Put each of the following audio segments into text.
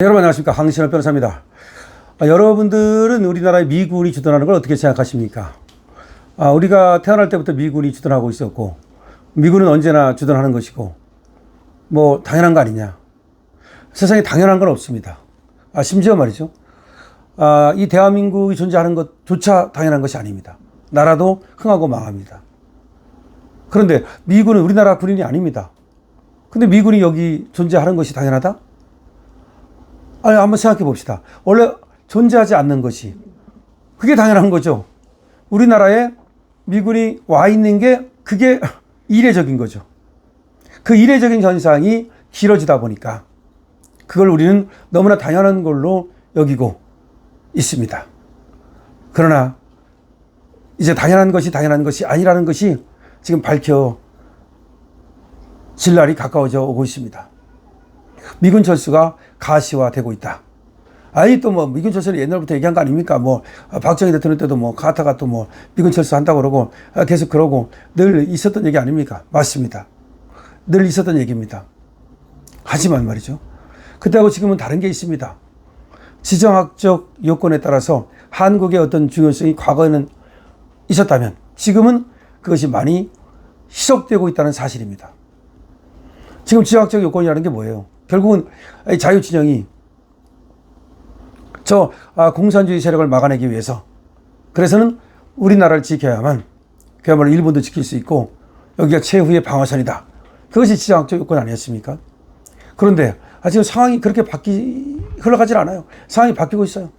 여러분 안녕하십니까 황신호 변호사입니다. 아, 여러분들은 우리나라의 미군이 주둔하는 걸 어떻게 생각하십니까? 아, 우리가 태어날 때부터 미군이 주둔하고 있었고 미군은 언제나 주둔하는 것이고 뭐 당연한 거 아니냐? 세상에 당연한 건 없습니다. 아, 심지어 말이죠. 아, 이 대한민국이 존재하는 것조차 당연한 것이 아닙니다. 나라도 흥하고 망합니다. 그런데 미군은 우리나라 군인이 아닙니다. 근데 미군이 여기 존재하는 것이 당연하다? 아니, 한번 생각해 봅시다. 원래 존재하지 않는 것이. 그게 당연한 거죠. 우리나라에 미군이 와 있는 게 그게 이례적인 거죠. 그 이례적인 현상이 길어지다 보니까 그걸 우리는 너무나 당연한 걸로 여기고 있습니다. 그러나 이제 당연한 것이 당연한 것이 아니라는 것이 지금 밝혀질 날이 가까워져 오고 있습니다. 미군 철수가 가시화되고 있다. 아니 또 뭐 미군 철수는 옛날부터 얘기한 거 아닙니까? 뭐 아, 박정희 대통령 때도 뭐 카타가 또 뭐 미군 철수한다고 그러고 아, 계속 그러고 늘 있었던 얘기 아닙니까? 맞습니다. 늘 있었던 얘기입니다. 하지만 말이죠. 그때하고 지금은 다른 게 있습니다. 지정학적 요건에 따라서 한국의 어떤 중요성이 과거에는 있었다면 지금은 그것이 많이 희석되고 있다는 사실입니다. 지금 지정학적 요건이라는 게 뭐예요? 결국은 이 자유진영이 저 아, 공산주의 세력을 막아내기 위해서 그래서는 우리나라를 지켜야만 그야말로 일본도 지킬 수 있고 여기가 최후의 방어선이다. 그것이 지정학적 요건 아니었습니까? 그런데 아, 지금 상황이 그렇게 바뀌 흘러가질 않아요. 상황이 바뀌고 있어요.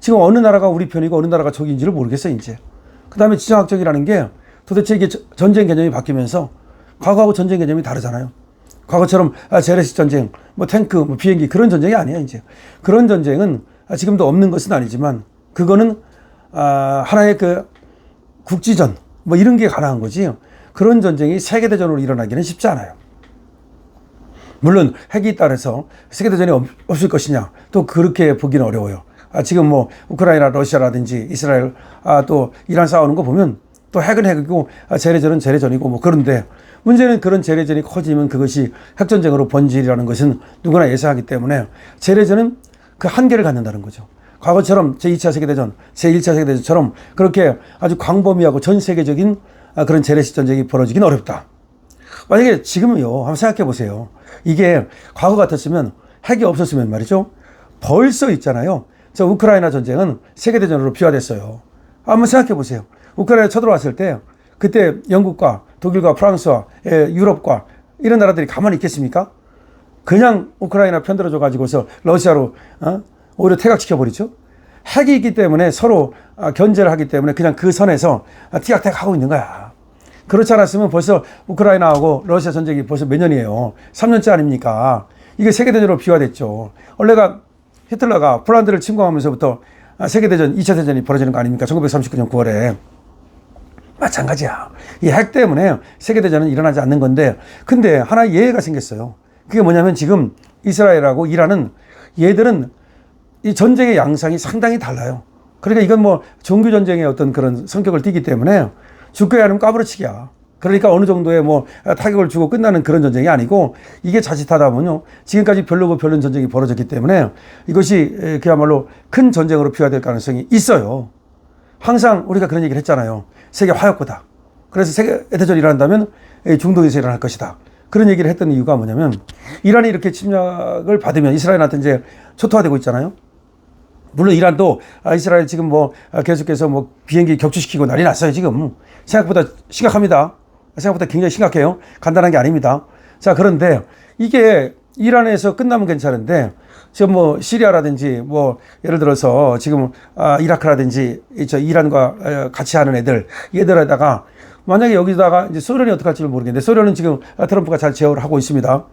지금 어느 나라가 우리 편이고 어느 나라가 적인지를 모르겠어요 이제. 그 다음에 지정학적이라는 게 도대체 이게 전쟁 개념이 바뀌면서 과거하고 전쟁 개념이 다르잖아요. 과거처럼 아, 재래식 전쟁, 뭐 탱크, 뭐 비행기 그런 전쟁이 아니에요 이제. 그런 전쟁은 아, 지금도 없는 것은 아니지만 그거는 아, 하나의 그 국지전 뭐 이런 게 가능한 거지. 그런 전쟁이 세계 대전으로 일어나기는 쉽지 않아요. 물론 핵이 따라서 세계 대전이 없 을 것이냐 또 그렇게 보기는 어려워요. 아, 지금 뭐 우크라이나, 러시아라든지 이스라엘, 아, 또 이란 싸우는 거 보면 또 핵은 핵이고 아, 재래전은 재래전이고 뭐 그런데 문제는 그런 재래전이 커지면 그것이 핵전쟁으로 번질이라는 것은 누구나 예상하기 때문에 재래전은 그 한계를 갖는다는 거죠. 과거처럼 제2차 세계대전, 제1차 세계대전처럼 그렇게 아주 광범위하고 전 세계적인 아, 그런 재래식 전쟁이 벌어지긴 어렵다. 만약에 지금요, 한번 생각해 보세요. 이게 과거 같았으면 핵이 없었으면 말이죠. 벌써 있잖아요. 저 우크라이나 전쟁은 세계대전으로 비화됐어요. 한번 생각해 보세요. 우크라이나 쳐들어왔을 때 그때 영국과 독일과 프랑스와 예, 유럽과 이런 나라들이 가만히 있겠습니까? 그냥 우크라이나 편들어줘 가지고서 러시아로 어? 오히려 퇴각시켜 버리죠. 핵이 있기 때문에 서로 아, 견제를 하기 때문에 그냥 그 선에서 아, 티격태격 하고 있는 거야. 그렇지 않았으면 벌써 우크라이나하고 러시아 전쟁이 벌써 몇 년이에요. 3년째 아닙니까? 이게 세계대전으로 비화됐죠. 원래가 히틀러가 폴란드를 침공하면서부터 아, 세계대전, 2차 대전이 벌어지는 거 아닙니까? 1939년 9월에. 마찬가지야. 이 핵 때문에 세계대전은 일어나지 않는 건데, 근데 하나 예외가 생겼어요. 그게 뭐냐면 지금 이스라엘하고 이란은 얘들은 이 전쟁의 양상이 상당히 달라요. 그러니까 이건 뭐 종교 전쟁의 어떤 그런 성격을 띠기 때문에 죽게 하면 까부러치기야. 그러니까 어느 정도의 뭐 타격을 주고 끝나는 그런 전쟁이 아니고 이게 자칫하다 보면요. 지금까지 별로고 별론 전쟁이 벌어졌기 때문에 이것이 그야말로 큰 전쟁으로 비화될 가능성이 있어요. 항상 우리가 그런 얘기를 했잖아요. 세계 화약고다. 그래서 세계 대전이 일어난다면 중동에서 일어날 것이다. 그런 얘기를 했던 이유가 뭐냐면 이란이 이렇게 침략을 받으면 이스라엘한테 이제 초토화되고 있잖아요. 물론 이란도 아, 이스라엘 지금 뭐 계속해서 뭐 비행기 격추시키고 난리 났어요 지금 생각보다 심각합니다. 생각보다 굉장히 심각해요. 간단한 게 아닙니다. 자 그런데 이게 이란에서 끝나면 괜찮은데 지금 뭐 시리아라든지 뭐 예를 들어서 지금 아, 이라크라든지 저 이란과 같이 하는 애들 얘들에다가 만약에 여기다가 이제 소련이 어떻게 할지를 모르겠는데 소련은 지금 트럼프가 잘 제어를 하고 있습니다.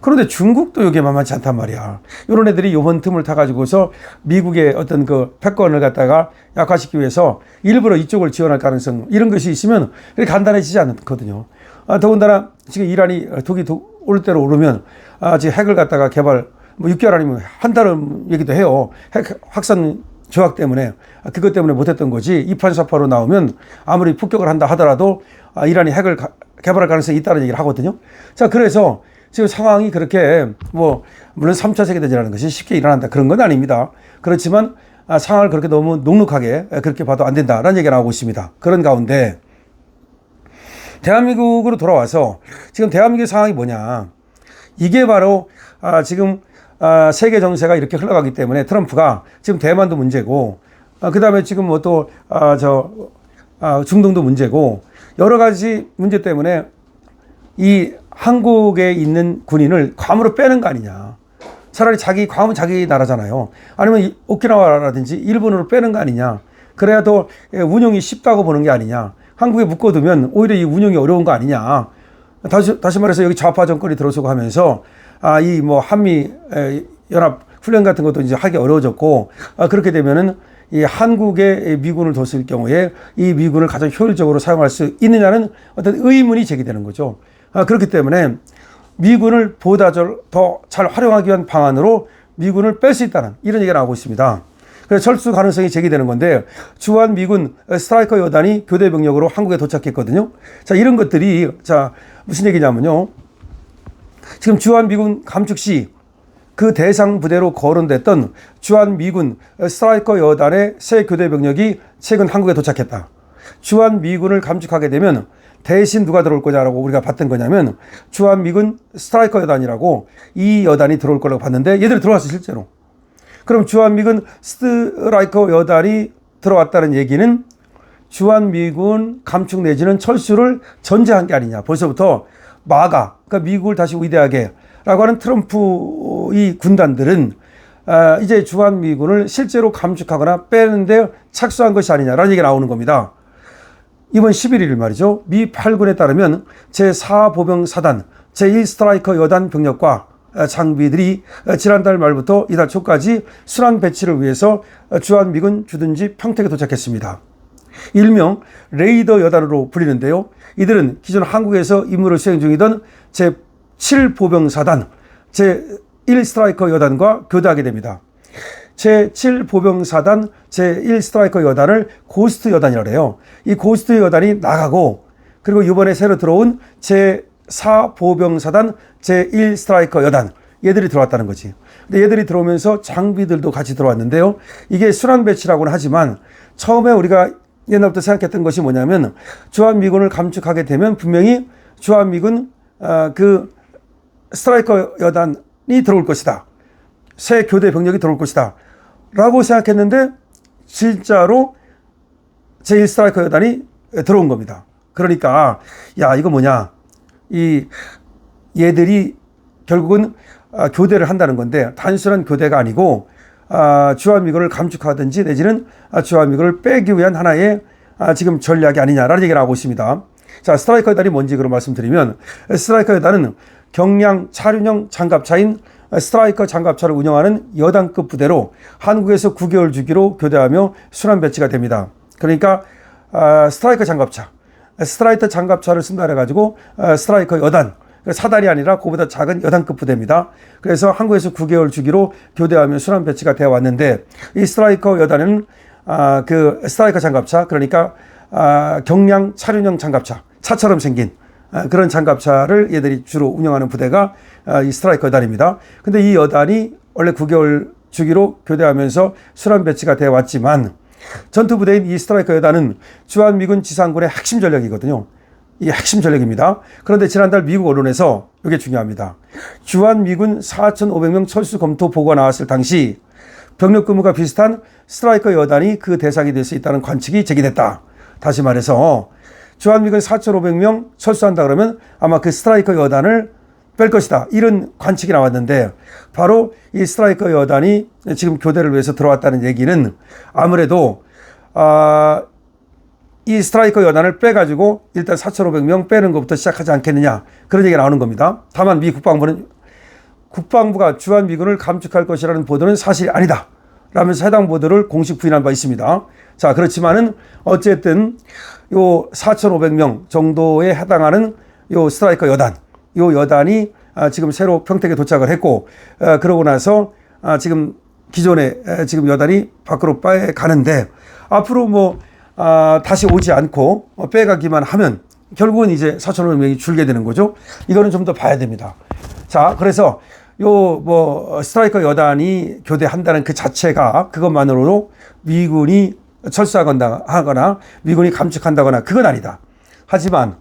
그런데 중국도 이게 만만치 않단 말이야. 이런 애들이 요번 틈을 타가지고서 미국의 어떤 그 패권을 갖다가 약화시키기 위해서 일부러 이쪽을 지원할 가능성 이런 것이 있으면 간단해지지 않거든요. 아, 더군다나 지금 이란이 독이 올 대로 오르면 아, 지금 핵을 갖다가 개발 뭐 6개월 아니면 한 달은 얘기도 해요. 핵 확산 조약 때문에 아, 그것 때문에 못했던 거지 2판4파로 나오면 아무리 폭격을 한다 하더라도 아, 이란이 핵을 가, 개발할 가능성이 있다는 얘기를 하거든요. 자 그래서 지금 상황이 그렇게 뭐 물론 3차 세계대전이라는 것이 쉽게 일어난다 그런 건 아닙니다. 그렇지만 아, 상황을 그렇게 너무 녹록하게 그렇게 봐도 안 된다라는 얘기가 나오고 있습니다. 그런 가운데 대한민국으로 돌아와서 지금 대한민국의 상황이 뭐냐. 이게 바로 아, 지금 아, 세계 정세가 이렇게 흘러가기 때문에 트럼프가 지금 대만도 문제고 아, 그다음에 지금 뭐또 아, 저 아, 중동도 문제고 여러 가지 문제 때문에 이 한국에 있는 군인을 괌으로 빼는 거 아니냐. 차라리 자기 괌은 자기 나라잖아요. 아니면 이 오키나와라든지 일본으로 빼는 거 아니냐. 그래야 더 예, 운영이 쉽다고 보는 게 아니냐. 한국에 묶어두면 오히려 이 운영이 어려운 거 아니냐. 다시, 다시 말해서 여기 좌파 정권이 들어서고 하면서 아, 이 뭐 한미 에, 연합 훈련 같은 것도 이제 하기 어려워졌고 아, 그렇게 되면은 이 한국에 미군을 뒀을 경우에 이 미군을 가장 효율적으로 사용할 수 있느냐는 어떤 의문이 제기되는 거죠. 아, 그렇기 때문에 미군을 보다 더 잘 활용하기 위한 방안으로 미군을 뺄 수 있다는 이런 얘기가 나오고 있습니다. 그래서 철수 가능성이 제기되는 건데 주한 미군 스트라이커 여단이 교대 병력으로 한국에 도착했거든요. 자 이런 것들이 자 무슨 얘기냐면요. 지금 주한 미군 감축 시 그 대상 부대로 거론됐던 주한 미군 스트라이커 여단의 새 교대 병력이 최근 한국에 도착했다. 주한 미군을 감축하게 되면 대신 누가 들어올 거냐라고 우리가 봤던 거냐면 주한 미군 스트라이커 여단이라고 이 여단이 들어올 거라고 봤는데 얘들이 들어왔어 실제로. 그럼 주한 미군 스트라이커 여단이 들어왔다는 얘기는 주한 미군 감축 내지는 철수를 전제한 게 아니냐. 벌써부터 마가, 그러니까 미국을 다시 위대하게 라고 하는 트럼프 이 군단들은 아, 이제 주한 미군을 실제로 감축하거나 빼는데 착수한 것이 아니냐라는 얘기가 나오는 겁니다. 이번 11일 말이죠. 미 8군에 따르면 제4보병사단, 제1스트라이커 여단 병력과 장비들이 지난달 말부터 이달 초까지 순환 배치를 위해서 주한 미군 주둔지 평택에 도착했습니다. 일명 레이더 여단으로 불리는데요. 이들은 기존 한국에서 임무를 수행 중이던 제7보병사단, 제1스트라이커 여단과 교대하게 됩니다. 제7보병사단, 제1스트라이커 여단을 고스트 여단이라고 해요. 이 고스트 여단이 나가고 그리고 이번에 새로 들어온 제4보병사단, 제1스트라이커 여단 얘들이 들어왔다는 거지. 근데 얘들이 들어오면서 장비들도 같이 들어왔는데요. 이게 순환 배치라고는 하지만 처음에 우리가 옛날부터 생각했던 것이 뭐냐면 주한미군을 감축하게 되면 분명히 주한미군 어, 그 스트라이커 여단이 들어올 것이다. 새 교대 병력이 들어올 것이다. 라고 생각했는데 진짜로 제1 스트라이커 여단이 들어온 겁니다. 그러니까 야 이거 뭐냐 이 얘들이 결국은 아, 교대를 한다는 건데 단순한 교대가 아니고 아, 주한미군을 감축하든지 내지는 아, 주한미군을 빼기 위한 하나의 아, 지금 전략이 아니냐라는 얘기를 하고 있습니다. 자, 스트라이커 여단이 뭔지 그럼 말씀드리면 스트라이커 여단은 경량 차륜형 장갑차인 스트라이커 장갑차를 운영하는 여단급 부대로 한국에서 9개월 주기로 교대하며 순환 배치가 됩니다. 그러니까 아, 스트라이커 장갑차, 스트라이커 장갑차를 쓴다 해가지고 아, 스트라이커 여단 사단이 아니라 그보다 작은 여단급 부대입니다. 그래서 한국에서 9개월 주기로 교대하며 순환 배치가 되어 왔는데 이 스트라이커 여단은 아, 그 스트라이커 장갑차 그러니까 아, 경량 차륜형 장갑차 차처럼 생긴 아, 그런 장갑차를 얘들이 주로 운영하는 부대가 아, 이 스트라이커 여단입니다. 근데 이 여단이 원래 9개월 주기로 교대하면서 순환 배치가 되어 왔지만 전투 부대인 이 스트라이커 여단은 주한미군 지상군의 핵심 전력이거든요. 이 핵심 전력입니다. 그런데 지난달 미국 언론에서 이게 중요합니다. 주한미군 4,500명 철수 검토 보고가 나왔을 당시 병력 근무가 비슷한 스트라이커 여단이 그 대상이 될 수 있다는 관측이 제기됐다. 다시 말해서 주한미군 4,500명 철수한다 그러면 아마 그 스트라이커 여단을 뺄 것이다. 이런 관측이 나왔는데 바로 이 스트라이커 여단이 지금 교대를 위해서 들어왔다는 얘기는 아무래도 아, 이 스트라이커 여단을 빼가지고 일단 4,500명 빼는 것부터 시작하지 않겠느냐 그런 얘기가 나오는 겁니다. 다만 미 국방부는 국방부가 주한 미군을 감축할 것이라는 보도는 사실이 아니다. 라면서 해당 보도를 공식 부인한 바 있습니다. 자, 그렇지만은 어쨌든 요 4,500명 정도에 해당하는 요 스트라이커 여단, 요 여단이 아, 지금 새로 평택에 도착을 했고, 아, 그러고 나서 아, 지금 기존에 지금 여단이 밖으로 빠에 가는데 앞으로 뭐 아, 다시 오지 않고 어, 빼가기만 하면 결국은 이제 4,500명이 줄게 되는 거죠. 이거는 좀 더 봐야 됩니다. 자, 그래서 요 뭐 스트라이커 여단이 교대한다는 그 자체가 그것만으로도 미군이 철수하거나 하거나 미군이 감축한다거나 그건 아니다. 하지만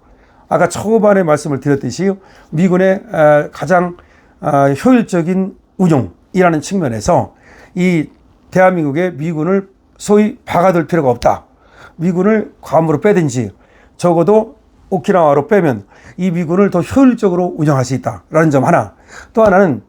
아까 초반에 말씀을 드렸듯이 미군의 에, 가장 아, 효율적인 운용이라는 측면에서 이 대한민국의 미군을 소위 박아둘 필요가 없다. 미군을 괌으로 빼든지 적어도 오키나와로 빼면 이 미군을 더 효율적으로 운영할 수 있다라는 점 하나. 또 하나는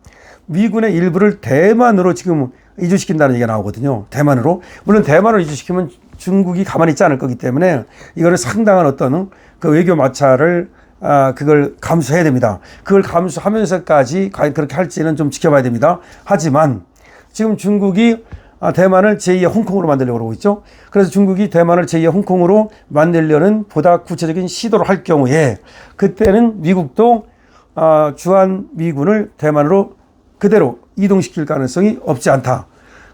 미군의 일부를 대만으로 지금 이주시킨다는 얘기가 나오거든요. 대만으로. 물론 대만으로 이주시키면 중국이 가만히 있지 않을 거기 때문에 이거를 상당한 어떤 그 외교 마찰을 아, 그걸 감수해야 됩니다. 그걸 감수하면서까지 과연 그렇게 할지는 좀 지켜봐야 됩니다. 하지만 지금 중국이 아, 대만을 제2의 홍콩으로 만들려고 그러고 있죠. 그래서 중국이 대만을 제2의 홍콩으로 만들려는 보다 구체적인 시도를 할 경우에 그때는 미국도 아, 주한 미군을 대만으로 그대로 이동시킬 가능성이 없지 않다.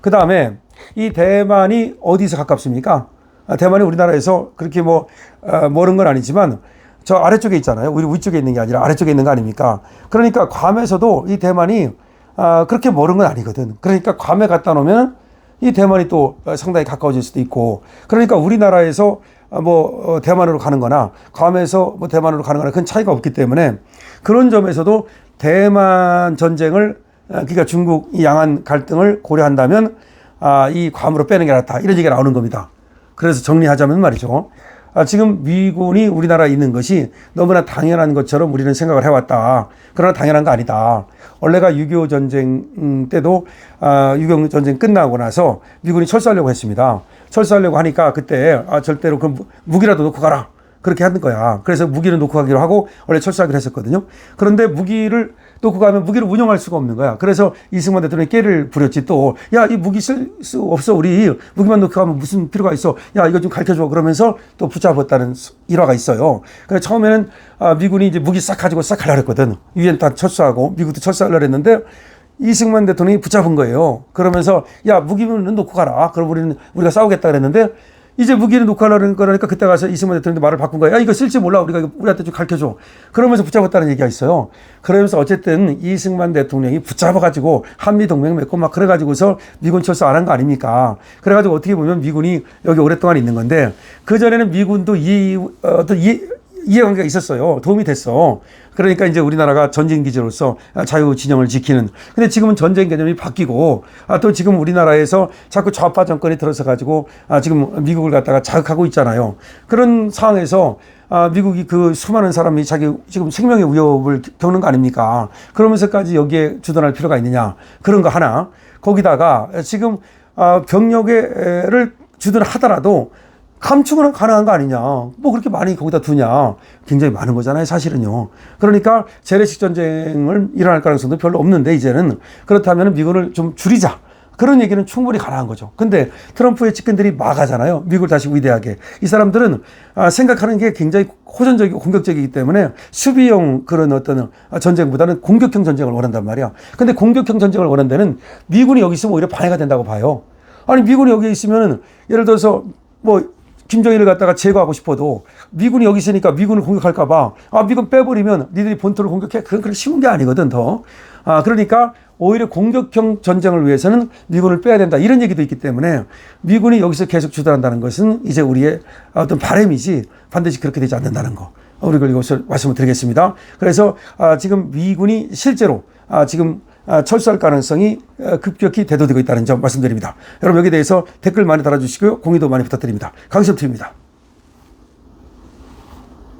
그 다음에 이 대만이 어디서 가깝습니까? 아, 대만이 우리나라에서 그렇게 뭐 어, 멀은 건 아니지만 저 아래쪽에 있잖아요. 우리 위쪽에 있는 게 아니라 아래쪽에 있는 거 아닙니까? 그러니까 괌에서도 이 대만이 아, 그렇게 멀은 건 아니거든. 그러니까 괌에 갖다 놓으면 이 대만이 또 상당히 가까워질 수도 있고 그러니까 우리나라에서 뭐 어, 대만으로 가는 거나 괌에서 뭐 대만으로 가는 거나 큰 차이가 없기 때문에 그런 점에서도 대만 전쟁을 어, 그러니까 중국 이 양안 갈등을 고려한다면 아, 이 괌으로 빼는 게 낫다. 이런 얘기가 나오는 겁니다. 그래서 정리하자면 말이죠. 아, 지금 미군이 우리나라에 있는 것이 너무나 당연한 것처럼 우리는 생각을 해왔다. 그러나 당연한 거 아니다. 원래가 6.25 전쟁 때도 아, 6.25 전쟁 끝나고 나서 미군이 철수하려고 했습니다. 철수하려고 하니까 그때 아, 절대로 그 무기라도 놓고 가라. 그렇게 하는 거야. 그래서 무기를 놓고 가기로 하고 원래 철수하기로 했었거든요. 그런데 무기를 놓고 가면 무기를 운영할 수가 없는 거야. 그래서 이승만 대통령이 깨를 부렸지 또. 야, 이 무기 쓸 수 없어. 우리 무기만 놓고 가면 무슨 필요가 있어. 야, 이거 좀 가르쳐 줘. 그러면서 또 붙잡았다는 일화가 있어요. 그래서 처음에는 아, 미군이 이제 무기 싹 가지고 싹 가려고 했거든. 유엔 다 철수하고 미국도 철수하려고 했는데 이승만 대통령이 붙잡은 거예요. 그러면서 야, 무기는 놓고 가라. 그럼 우리는 우리가 싸우겠다 그랬는데 이제 무기를 녹화하려는 거라니까 그때 가서 이승만 대통령도 말을 바꾼 거야. 야, 이거 쓸지 몰라. 우리가 이거 우리한테 좀 가르쳐 줘. 그러면서 붙잡았다는 얘기가 있어요. 그러면서 어쨌든 이승만 대통령이 붙잡아 가지고 한미 동맹 맺고 막 그래 가지고서 미군 철수 안 한 거 아닙니까? 그래 가지고 어떻게 보면 미군이 여기 오랫동안 있는 건데 그 전에는 미군도 이, 어떤 이, 이해관계가 있었어요. 도움이 됐어. 그러니까 이제 우리나라가 전쟁 기지로서 자유 진영을 지키는. 근데 지금은 전쟁 개념이 바뀌고 아, 또 지금 우리나라에서 자꾸 좌파 정권이 들어서 가지고 아, 지금 미국을 갖다가 자극하고 있잖아요. 그런 상황에서 아, 미국이 그 수많은 사람이 자기 지금 생명의 위협을 겪는 거 아닙니까? 그러면서까지 여기에 주둔할 필요가 있느냐. 그런 거 하나. 거기다가 지금 아, 병력을 주둔하더라도 감축은 가능한 거 아니냐. 뭐 그렇게 많이 거기다 두냐. 굉장히 많은 거잖아요, 사실은요. 그러니까 재래식 전쟁을 일어날 가능성도 별로 없는데, 이제는. 그렇다면 미군을 좀 줄이자. 그런 얘기는 충분히 가능한 거죠. 근데 트럼프의 측근들이 막아잖아요. 미국을 다시 위대하게. 이 사람들은 아, 생각하는 게 굉장히 호전적이고 공격적이기 때문에 수비형 그런 어떤 전쟁보다는 공격형 전쟁을 원한단 말이야. 근데 공격형 전쟁을 원한 데는 미군이 여기 있으면 오히려 방해가 된다고 봐요. 아니, 미군이 여기 있으면은 예를 들어서 뭐 김정일을 갖다가 제거하고 싶어도 미군이 여기 있으니까 미군을 공격할까봐 아 미군 빼버리면 니들이 본토를 공격해 그건 그렇게 쉬운 게 아니거든 더. 아 그러니까 오히려 공격형 전쟁을 위해서는 미군을 빼야 된다 이런 얘기도 있기 때문에 미군이 여기서 계속 주둔한다는 것은 이제 우리의 어떤 바램이지 반드시 그렇게 되지 않는다는 거. 우리 걸 이것을 말씀을 드리겠습니다. 그래서 아, 지금 미군이 실제로 아, 지금 아, 철수할 가능성이 어, 급격히 대두되고 있다는 점 말씀드립니다. 여러분 여기에 대해서 댓글 많이 달아주시고요. 공유도 많이 부탁드립니다. 강시엽TV입니다.